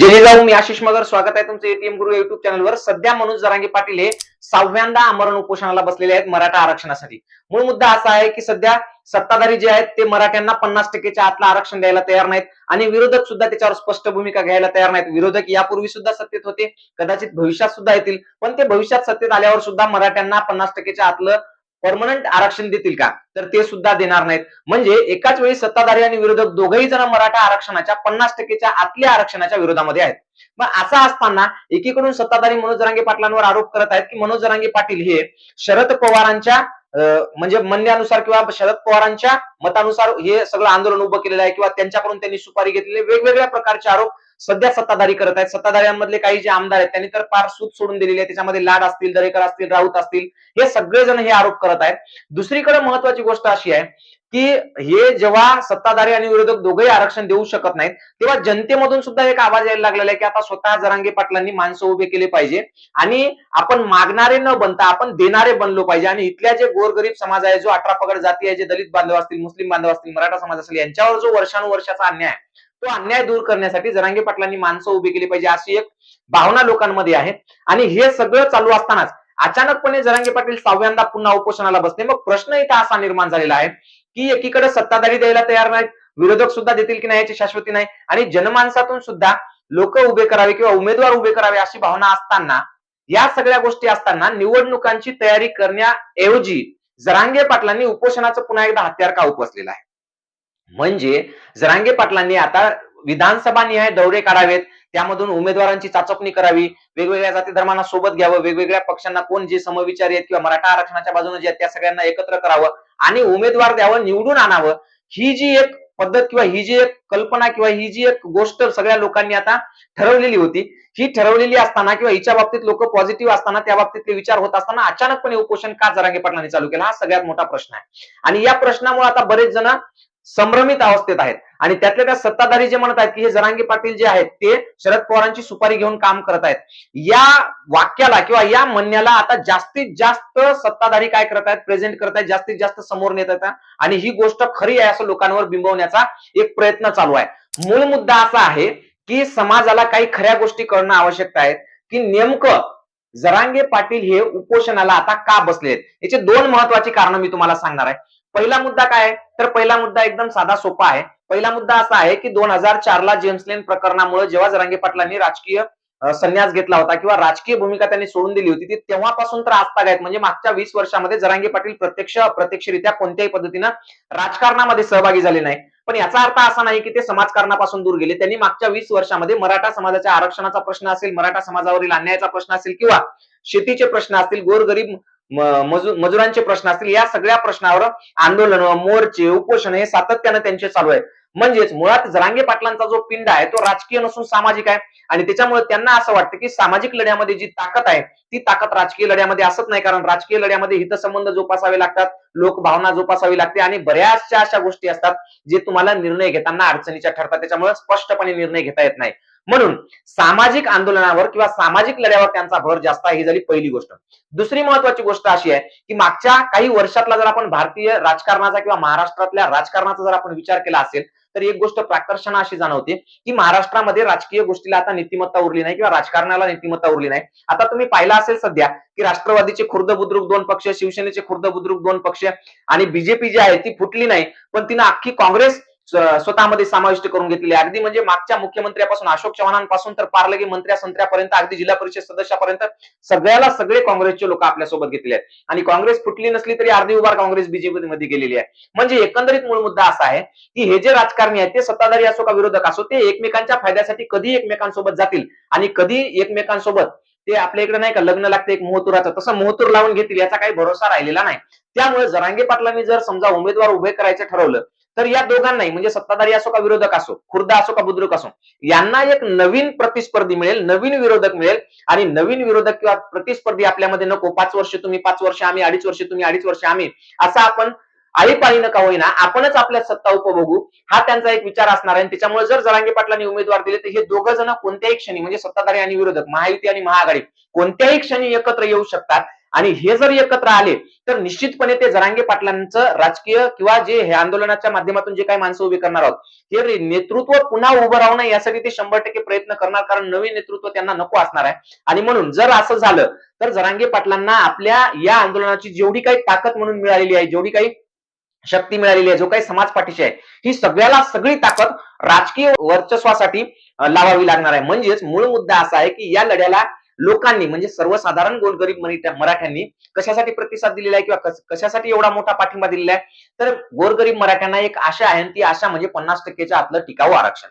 जय जाऊ मी आशिष मगर स्वागत आहे तुमचं एटीएम गुरु युट्यूब चॅनलवर सध्या मनोज जरांगे पाटील हे सहाव्यांदा आमरण उपोषणाला बसलेले आहेत मराठा आरक्षणासाठी. मूळ मुद्दा असा आहे की सध्या सत्ताधारी जे आहेत ते मराठ्यांना पन्नास टक्केच्या आतलं आरक्षण द्यायला तयार नाहीत आणि विरोधक सुद्धा त्याच्यावर स्पष्ट भूमिका घ्यायला तयार नाहीत. विरोधक यापूर्वी सुद्धा सत्तेत होते कदाचित भविष्यात सुद्धा येतील पण ते भविष्यात सत्तेत आल्यावर सुद्धा मराठ्यांना पन्नास टक्केच्या आतलं परमनंट आरक्षण देतील का? तर ते सुद्धा देणार नाहीत. म्हणजे एकाच वेळी सत्ताधारी आणि विरोधक दोघही जण मराठा आरक्षणाच्या पन्नास टक्केच्या आतल्या आरक्षणाच्या विरोधामध्ये आहेत. मग असं असताना एकीकडून सत्ताधारी मनोज जरांगे पाटलांवर आरोप करत आहेत की मनोज जरांगे पाटील हे शरद पवारांच्या अं, म्हणजे म्हणण्यानुसार किंवा शरद पवारांच्या मतानुसार हे सगळं आंदोलन उभं केलेलं आहे किंवा त्यांच्याकडून त्यांनी सुपारी घेतलेले वेगवेगळ्या प्रकारचे आरोप सध्या सत्ताधारी करत आहेत. सत्ताधाऱ्यांमधले काही जे आमदार आहेत त्यांनी तर पार सूत सोडून दिलेली आहे. त्याच्यामध्ये लाड असतील दरेकर असतील राऊत असतील हे सगळेजण हे आरोप करत आहेत. दुसरीकडे महत्वाची गोष्ट अशी आहे की हे जेव्हा सत्ताधारी आणि विरोधक दोघेही आरक्षण देऊ शकत नाहीत तेव्हा जनतेमधून सुद्धा एक आवाज यायला लागलेला आहे की आता स्वतः जरांगे पाटलांनी माणसं उभे केले पाहिजे आणि आपण मागणारे न बनता आपण देणारे बनलो पाहिजे. आणि इथल्या जे गोरगरीब समाज आहे जो अठरा पगड जाती आहे जे दलित बांधव असतील मुस्लिम बांधव असतील मराठा समाज असेल यांच्यावर जो वर्षानुवर्षाचा अन्याय तो अन्याय दूर करण्यासाठी जरांगे पाटलांनी माणसं उभी केली पाहिजे अशी एक भावना लोकांमध्ये आहे. आणि हे सगळं चालू असतानाच अचानकपणे जरांगे पाटील सहाव्यांदा पुन्हा उपोषणाला बसले. मग प्रश्न इथं असा निर्माण झालेला आहे की एकीकडे सत्ताधारी द्यायला तयार नाहीत विरोधक सुद्धा देतील की नाही याची शाश्वती नाही आणि जनमानसातून सुद्धा लोक उभे करावे किंवा उमेदवार उभे करावे अशी भावना असताना या सगळ्या गोष्टी असताना निवडणुकांची तयारी करण्याऐवजी जरांगे पाटलांनी उपोषणाचं पुन्हा एकदा हत्यार का उपसलेलं आहे? म्हणजे जरांगे पाटलांनी आता विधानसभा निहाय दौरे काढावेत त्यामधून उमेदवारांची चाचपणी करावी वेगवेगळ्या जाती धर्मांना सोबत घ्यावं वेगवेगळ्या पक्षांना कोण जे समविचारी आहेत किंवा मराठा आरक्षणाच्या बाजूने जे आहेत त्या सगळ्यांना एकत्र करावं आणि उमेदवार द्यावं निवडून आणावं ही जी एक पद्धत किंवा ही जी एक कल्पना किंवा ही जी एक गोष्ट सगळ्या लोकांनी आता ठरवलेली होती ही ठरवलेली असताना किंवा हिच्या बाबतीत लोक पॉझिटिव्ह असताना त्या बाबतीतले विचार होत असताना अचानकपणे उपोषण का जरांगे पाटलांनी चालू केला? हा सगळ्यात मोठा प्रश्न आहे. आणि या प्रश्नामुळे आता बरेच जण संभ्रमित अवस्थेत आहेत. आणि त्यातल्या त्या सत्ताधारी जे म्हणत आहेत की हे जरांगे पाटील जे आहेत ते शरद पवारांची सुपारी घेऊन काम करत आहेत. या वाक्याला किंवा या म्हणण्याला आता जास्तीत जास्त सत्ताधारी काय करत आहेत प्रेझेंट करत आहेत जास्तीत जास्त समोर नेत आहेत. आणि ही गोष्ट खरी आहे असं लोकांवर बिंबवण्याचा एक प्रयत्न चालू आहे. मूळ मुद्दा असा आहे की समाजाला काही खऱ्या गोष्टी कळणं आवश्यकता आहे की नेमकं जरांगे पाटील हे उपोषणाला आता का बसले आहेत याचे दोन महत्वाची कारण मी तुम्हाला सांगणार आहे. पहिला मुद्दा काय तर पहिला मुद्दा एकदम साधा सोपा आहे. पहिला मुद्दा असा आहे की दोन हजार चार ला जेम्स लेन प्रकरणामुळे जेव्हा जरांगे पाटलांनी राजकीय संन्यास घेतला होता किंवा राजकीय भूमिका त्यांनी सोडून दिली होती ती तेव्हापासून तर आजतागायत म्हणजे मागच्या वीस वर्षामध्ये जरांगे पाटील प्रत्यक्ष अप्रत्यक्षरित्या कोणत्याही पद्धतीनं राजकारणामध्ये सहभागी झाले नाही पण याचा अर्थ असा नाही की ते समाजकारणापासून दूर गेले. त्यांनी मागच्या वीस वर्षामध्ये मराठा समाजाच्या आरक्षणाचा प्रश्न असेल मराठा समाजावरील अन्यायाचा प्रश्न असेल किंवा शेतीचे प्रश्न असतील गोरगरीब मजुरांचे प्रश्न असतील या सगळ्या प्रश्नावर आंदोलन मोर्चे उपोषण हे सातत्यानं त्यांचे चालू आहे. म्हणजेच मुळात जरांगे पाटलांचा जो पिंड आहे तो राजकीय नसून सामाजिक आहे. आणि त्याच्यामुळे त्यांना असं वाटतं की सामाजिक लढ्यामध्ये जी ताकद आहे ती ताकद राजकीय लढ्यामध्ये असत नाही. कारण राजकीय लढ्यामध्ये हितसंबंध जोपासावे लागतात लोकभावना जोपासावी लागते आणि बऱ्याचशा अशा गोष्टी असतात जे तुम्हाला निर्णय घेताना अडचणीच्या ठरतात. त्याच्यामुळे स्पष्टपणे निर्णय घेता येत नाही. म्हणून सामाजिक आंदोलनावर किंवा सामाजिक लढ्यावर त्यांचा भर जास्त आहे ही झाली पहिली गोष्ट. दुसरी महत्वाची गोष्ट अशी आहे की मागच्या काही वर्षातला जर आपण भारतीय राजकारणाचा किंवा महाराष्ट्रातल्या राजकारणाचा जर आपण विचार केला असेल तर एक गोष्ट प्राकर्षण अशी जाणवते की महाराष्ट्रामध्ये राजकीय गोष्टीला आता नीतिमत्ता उरली नाही किंवा राजकारणाला नीतिमत्ता उरली नाही. आता तुम्ही पाहिलं असेल सध्या की राष्ट्रवादीचे खुर्द बुद्रुक दोन पक्ष शिवसेनेचे खुर्द बुद्रुक दोन पक्ष आणि बीजेपी जी आहे ती फुटली नाही पण तिनं अख्खी काँग्रेस स्वतःमध्ये समाविष्ट करून घेतलेली अगदी म्हणजे मागच्या मुख्यमंत्र्यापासून अशोक चव्हाणांपासून तर पारलगे मंत्र्या संत्र्यापर्यंत अगदी जिल्हा परिषद सदस्यापर्यंत सगळ्याला सगळे काँग्रेसचे लोक आपल्यासोबत घेतले आहेत. आणि काँग्रेस फुटली नसली तरी अर्धी उभार काँग्रेस बीजेपी मध्ये गेलेली आहे. म्हणजे एकंदरीत मूळ मुद्दा असा आहे की हे जे राजकारणी आहेत ते सत्ताधारी असो का विरोधक असो ते एकमेकांच्या फायद्यासाठी कधी एकमेकांसोबत जातील आणि कधी एकमेकांसोबत ते आपल्या इकडे नाही का लग्न लागते एक मोहतुराचं तसं मोहतूर लावून घेतील याचा काही भरोसा राहिलेला नाही. त्यामुळे जरांगे पाटलांनी जर समजा उमेदवार उभे करायचं ठरवलं तर या दोघांनाही म्हणजे सत्ताधारी असो का विरोधक असो खुर्द असो का बुद्रुक असो यांना एक नवीन प्रतिस्पर्धी मिळेल नवीन विरोधक मिळेल आणि नवीन विरोधक किंवा प्रतिस्पर्धी आपल्यामध्ये नको पाच वर्ष तुम्ही पाच वर्ष आम्ही अडीच वर्ष तुम्ही अडीच वर्ष आम्ही असं आपण आळीपाळी का होईना आपणच आपल्या सत्ता उपभोगू हा त्यांचा एक विचार असणार आहे. आणि त्याच्यामुळे जर जरांगे पाटलांनी उमेदवार दिले तर हे दोघं जण कोणत्याही क्षणी म्हणजे सत्ताधारी आणि विरोधक महायुती आणि महाआघाडी कोणत्याही क्षणी एकत्र येऊ शकतात. आणि हे जर एकत्र आले तर निश्चितपणे ते जरांगे पाटलांचं राजकीय किंवा जे हे आंदोलनाच्या माध्यमातून जे काही माणसं उभी करणार आहोत हे नेतृत्व पुन्हा उभं राहणं यासाठी ते शंभर टक्के प्रयत्न करणार कारण नवीन नेतृत्व त्यांना नको असणार आहे. आणि म्हणून जर असं झालं तर जरांगे पाटलांना आपल्या या आंदोलनाची जेवढी काही ताकद म्हणून मिळालेली आहे जेवढी काही शक्ती मिळालेली आहे जो काही समाज पाठीशी आहे ही सगळ्याला सगळी ताकद राजकीय वर्चस्वासाठी लावावी लागणार आहे. म्हणजेच मूळ मुद्दा असा आहे की या लढ्याला लोकांनी म्हणजे सर्वसाधारण गोरगरीब मराठ्यांनी कशासाठी प्रतिसाद दिलेला आहे किंवा कशासाठी एवढा मोठा पाठिंबा दिलेला आहे? तर गोरगरीब मराठ्यांना एक आशा आहे आणि ती आशा म्हणजे पन्नास टक्केच्या आतलं टिकाऊ आरक्षण.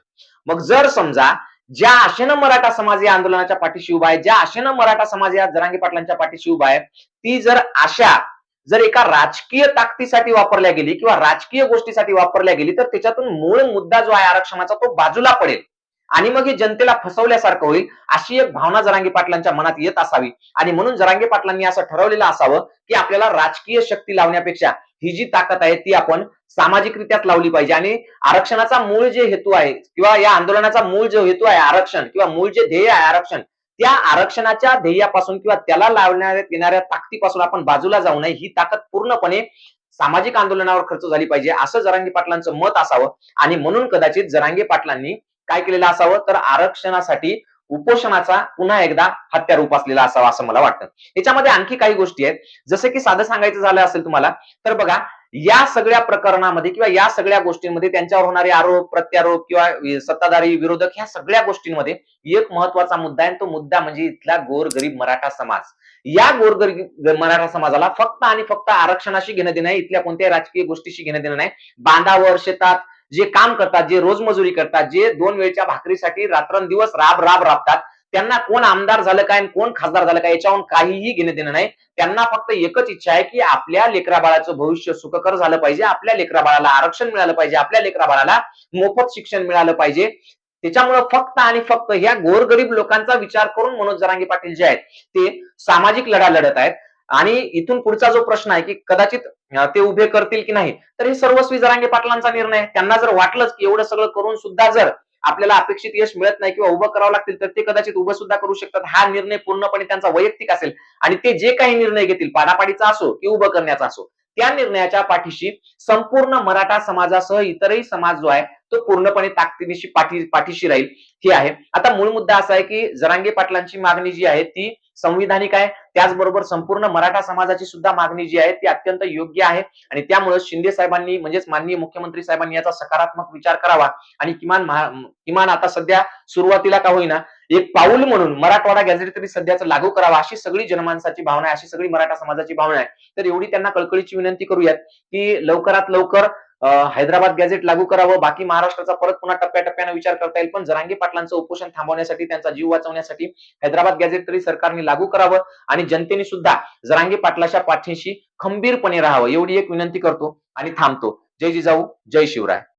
मग जर समजा ज्या आशेनं मराठा समाज या आंदोलनाच्या पाठीशी उभा आहे ज्या आशेनं मराठा समाज या जरांगी पाटलांच्या पाठीशी उभा आहे ती जर आशा जर एका राजकीय ताकदीसाठी वापरल्या गेली किंवा राजकीय गोष्टीसाठी वापरल्या गेली तर त्याच्यातून मूळ मुद्दा जो आहे आरक्षणाचा तो बाजूला पडेल. आणि मग हे जनतेला फसवल्यासारखं होईल अशी एक भावना जरांगे पाटलांच्या मनात येत असावी. आणि म्हणून जरांगे पाटलांनी असं ठरवलेलं असावं की आपल्याला राजकीय शक्ती लावण्यापेक्षा ही जी ताकद आहे ती आपण सामाजिकरित्याच लावली पाहिजे. आणि आरक्षणाचा मूळ जे हेतू आहे किंवा या आंदोलनाचा मूळ जो हेतू आहे आरक्षण किंवा मूळ जे ध्येय आहे आरक्षण त्या आरक्षणाच्या ध्येयापासून किंवा त्याला लावण्यात येणाऱ्या ताकदीपासून आपण बाजूला जाऊ नये. ही ताकद पूर्णपणे सामाजिक आंदोलनावर खर्च झाली पाहिजे असं जरांगे पाटलांचं मत असावं. आणि म्हणून कदाचित जरांगे पाटलांनी काय केलेलं असावं? तर आरक्षणासाठी उपोषणाचा पुन्हा एकदा हत्यारूप असलेला असावा असं मला वाटतं. याच्यामध्ये आणखी काही गोष्टी आहेत. जसं की साधं सांगायचं झालं असेल तुम्हाला तर बघा या सगळ्या प्रकरणामध्ये किंवा या सगळ्या गोष्टींमध्ये त्यांच्यावर होणारे आरोप प्रत्यारोप किंवा सत्ताधारी विरोधक ह्या सगळ्या गोष्टींमध्ये एक महत्त्वाचा मुद्दा आहे. तो मुद्दा म्हणजे इथला गोरगरीब मराठा समाज. या गोरगरीब मराठा समाजाला फक्त आणि फक्त आरक्षणाशी घेणं देणं आहे इथल्या कोणत्याही राजकीय गोष्टीशी घेणं देणं नाही. बांधावर शेतात जे काम करतात जे रोजमजुरी करतात जे दोन वेळच्या भाकरीसाठी रात्रंदिवस राब राब राबतात त्यांना कोण आमदार झालं काय आणि कोण खासदार झालं काय याच्याहून काहीही घेणं देणं नाही. त्यांना फक्त एकच इच्छा आहे की आपल्या लेकरा बाळाचं भविष्य सुखकर झालं पाहिजे आपल्या लेकरा बाळाला आरक्षण मिळालं पाहिजे आपल्या लेकरा बाळाला मोफत शिक्षण मिळालं पाहिजे. त्याच्यामुळे फक्त आणि फक्त ह्या गोरगरीब लोकांचा विचार करून मनोज जरांगे पाटील जे आहेत ते सामाजिक लढा लढत आहेत. आणि इथून पुढचा जो प्रश्न आहे की कदाचित ते उभे करतील की नाही तर हे सर्वस्वी जरांगे पाटलांचा निर्णय त्यांना जर वाटलंच की एवढं सगळं करून सुद्धा जर आपल्याला अपेक्षित यश मिळत नाही किंवा उभं करावं लागतील तर ते कदाचित उभं सुद्धा करू शकतात. हा निर्णय पूर्णपणे त्यांचा वैयक्तिक असेल. आणि ते जे काही निर्णय घेतील पाडापाडीचा असो की उभं करण्याचा असो त्या निर्णयाच्या पाठीशी संपूर्ण मराठा समाजासह इतरही समाज जो आहे तो पूर्णपणे ताकदीनिशी पाठी पाठीशी राहील. हे आहे. आता मूळ मुद्दा असा आहे की जरांगे पाटलांची मागणी जी आहे ती संविधानिक आहे. त्याचबरोबर संपूर्ण मराठा समाजाची सुद्धा मागणी जी आहे ती अत्यंत योग्य आहे. आणि त्यामुळे शिंदे साहेबांनी म्हणजेच माननीय मुख्यमंत्री साहेबांनी याचा सकारात्मक विचार करावा. आणि किमान महा- किमान आता सध्या सुरुवातीला का होईना एक पाऊल म्हणून मराठवाडा गॅझेट तरी सध्याचं लागू करावा अशी सगळी जनमानसाची भावना आहे अशी सगळी मराठा समाजाची भावना आहे. तर एवढी त्यांना कळकळीची विनंती करूयात की लवकरात लवकर हैदराबाद गॅझेट लागू करावं बाकी महाराष्ट्राचा परत पुन्हा टप्प्याटप्प्याने विचार करता येईल. पण जरांगी पाटलांचं उपोषण थांबवण्यासाठी त्यांचा जीव वाचवण्यासाठी हैदराबाद गॅझेट तरी सरकारने लागू करावं आणि जनतेने सुद्धा जरांगी पाटलाच्या पाठीशी खंबीरपणे राहावं एवढी एक विनंती करतो आणि थांबतो. जय जिजाऊ जय शिवराय.